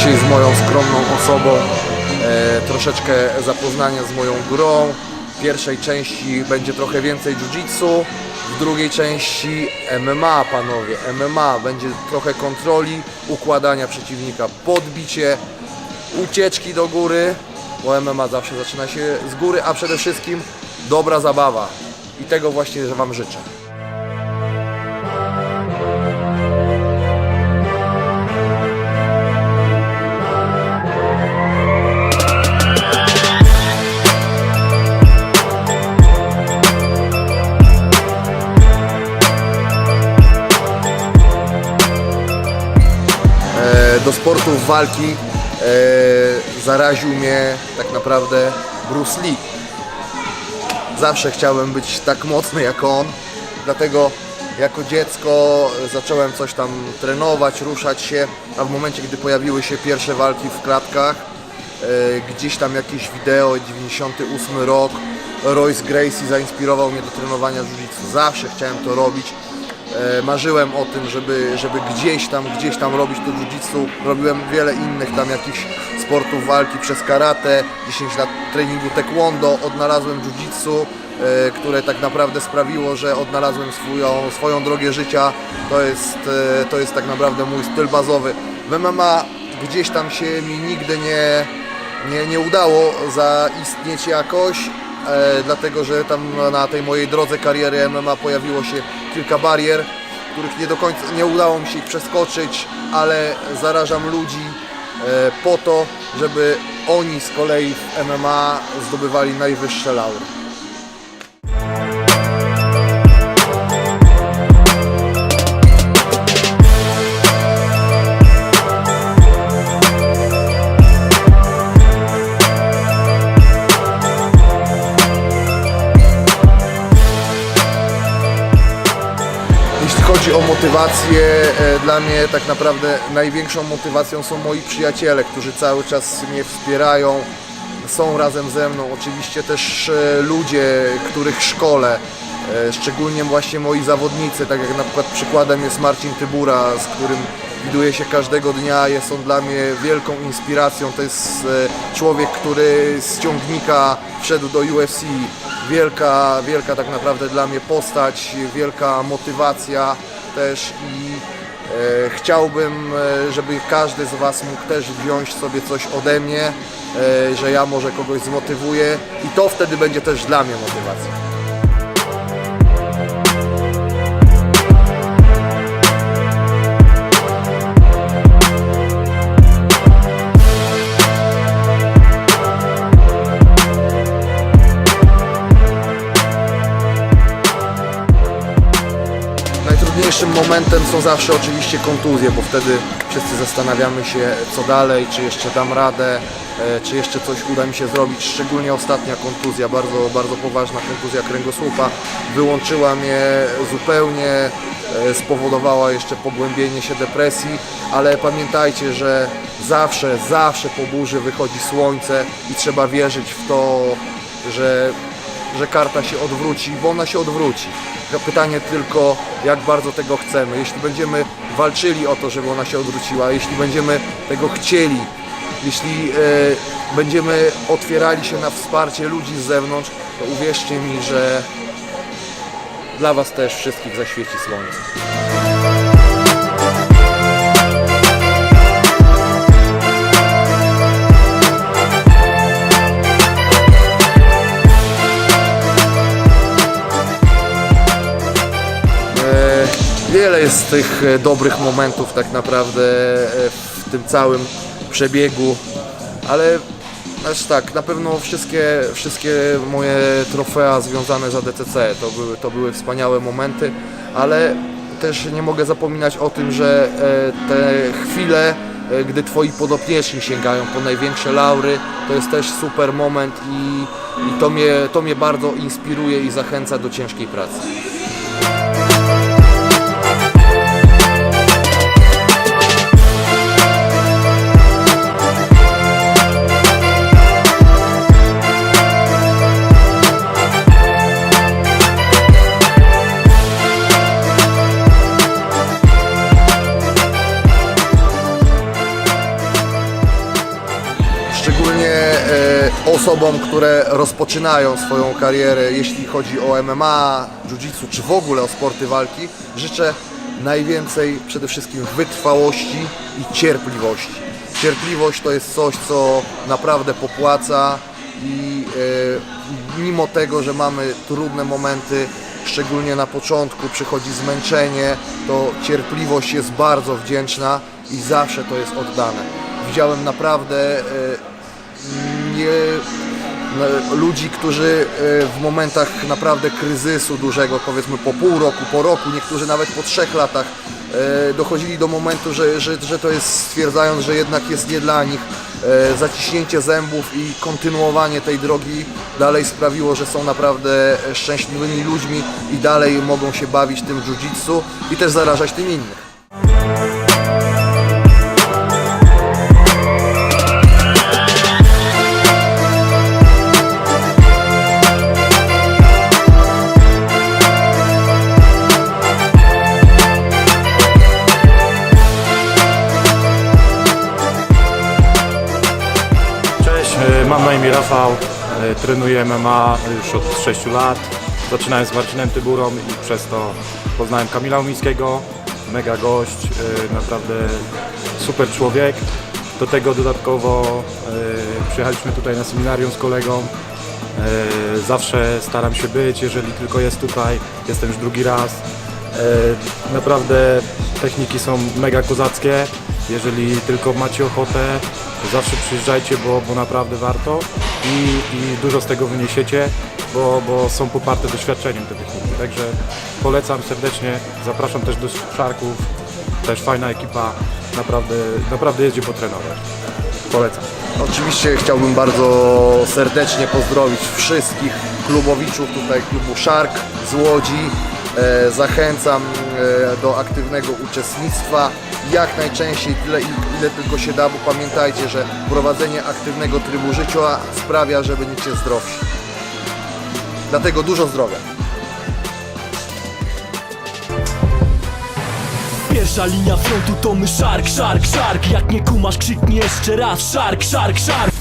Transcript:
dzisiaj z moją skromną osobą, e, troszeczkę zapoznania z moją grą. W pierwszej części będzie trochę więcej jiu-jitsu, w drugiej części MMA, panowie. MMA będzie trochę kontroli, układania przeciwnika, podbicie, ucieczki do góry, bo MMA zawsze zaczyna się z góry, a przede wszystkim dobra zabawa. I tego właśnie że Wam życzę. Do sportów walki e, zaraził mnie tak naprawdę Bruce Lee. Zawsze chciałem być tak mocny jak on, dlatego jako dziecko zacząłem coś tam trenować, ruszać się, a w momencie, gdy pojawiły się pierwsze walki w klatkach, e, gdzieś tam jakieś wideo, 98 rok, Royce Gracie zainspirował mnie do trenowania jiu-jitsu. Zawsze chciałem to robić. E, marzyłem o tym, żeby, żeby gdzieś tam, gdzieś tam robić to jiu-jitsu. Robiłem wiele innych tam jakichś sportów walki przez karate, 10 lat treningu taekwondo, odnalazłem jiu-jitsu, e, które tak naprawdę sprawiło, że odnalazłem swoją, swoją drogę życia. To jest, e, to jest tak naprawdę mój styl bazowy. W MMA gdzieś tam się mi nigdy nie, nie, nie udało zaistnieć jakoś, dlatego że tam na tej mojej drodze kariery MMA pojawiło się kilka barier, których nie do końca nie udało mi się ich przeskoczyć, ale zarażam ludzi e, po to, żeby oni z kolei w MMA zdobywali najwyższe laury. Chodzi o motywację, e, dla mnie tak naprawdę największą motywacją są moi przyjaciele, którzy cały czas mnie wspierają, są razem ze mną. Oczywiście też e, ludzie, których szkole, e, szczególnie właśnie moi zawodnicy, tak jak na przykład przykładem jest Marcin Tybura, z którym widuję się każdego dnia, jest on dla mnie wielką inspiracją. To jest e, człowiek, który z ciągnika wszedł do UFC. Wielka, wielka tak naprawdę dla mnie postać, wielka motywacja też i e, chciałbym, e, żeby każdy z Was mógł też wziąć sobie coś ode mnie, e, że ja może kogoś zmotywuję i to wtedy będzie też dla mnie motywacja. Najtrudniejszym momentem są zawsze oczywiście kontuzje, bo wtedy wszyscy zastanawiamy się co dalej, czy jeszcze dam radę, e, czy jeszcze coś uda mi się zrobić. Szczególnie ostatnia kontuzja, bardzo, bardzo poważna kontuzja kręgosłupa, wyłączyła mnie zupełnie, e, spowodowała jeszcze pogłębienie się depresji, ale pamiętajcie, że zawsze, zawsze po burzy wychodzi słońce i trzeba wierzyć w to, że że karta się odwróci, bo ona się odwróci. Pytanie tylko, jak bardzo tego chcemy. Jeśli będziemy walczyli o to, żeby ona się odwróciła, jeśli będziemy tego chcieli, jeśli e, będziemy otwierali się na wsparcie ludzi z zewnątrz, to uwierzcie mi, że dla Was też wszystkich zaświeci słońce. Wiele jest tych e, dobrych momentów tak naprawdę e, w tym całym przebiegu, ale aż tak, na pewno wszystkie, wszystkie moje trofea związane z ADCC to były, to były wspaniałe momenty, ale też nie mogę zapominać o tym, że e, te chwile, gdy twoi podopieczni sięgają po największe laury, to jest też super moment i, i to, mnie, to mnie bardzo inspiruje i zachęca do ciężkiej pracy. Osobom, które rozpoczynają swoją karierę, jeśli chodzi o MMA, jiu-jitsu, czy w ogóle o sporty walki, życzę najwięcej przede wszystkim wytrwałości i cierpliwości. Cierpliwość to jest coś, co naprawdę popłaca i e, mimo tego, że mamy trudne momenty, szczególnie na początku przychodzi zmęczenie, to cierpliwość jest bardzo wdzięczna i zawsze to jest oddane. Widziałem naprawdę e, nie, no, ludzi, którzy e, w momentach naprawdę kryzysu dużego, powiedzmy po pół roku, po roku, niektórzy nawet po trzech latach e, dochodzili do momentu, że, że, że to jest stwierdzając, że jednak jest nie dla nich. E, Zaciśnięcie zębów i kontynuowanie tej drogi dalej sprawiło, że są naprawdę szczęśliwymi ludźmi i dalej mogą się bawić tym jiu-jitsu i też zarażać tym innych. Rafał, e, trenuję MMA już od 6 lat. Zaczynałem z Marcinem Tyburą i przez to poznałem Kamila Umińskiego, mega gość, e, naprawdę super człowiek. Do tego dodatkowo e, przyjechaliśmy tutaj na seminarium z kolegą. Zawsze staram się być, jeżeli tylko jest tutaj, jestem już drugi raz. Naprawdę techniki są mega kozackie. Jeżeli tylko macie ochotę, zawsze przyjeżdżajcie, bo, bo naprawdę warto i, i dużo z tego wyniesiecie, bo, bo są poparte doświadczeniem te techniki. Także polecam serdecznie, zapraszam też do Szarków, też fajna ekipa, naprawdę, naprawdę jeździ potrenować. Polecam. Oczywiście chciałbym bardzo serdecznie pozdrowić wszystkich klubowiczów tutaj klubu Shark z Łodzi. E, zachęcam e, do aktywnego uczestnictwa jak najczęściej, tyle ile tylko się da, bo pamiętajcie, że prowadzenie aktywnego trybu życia sprawia, że będziecie zdrowsi. Dlatego dużo zdrowia. Pierwsza linia frontu to my szark, szark, szark Jak nie kumasz krzyknij jeszcze raz Szark, szark, szark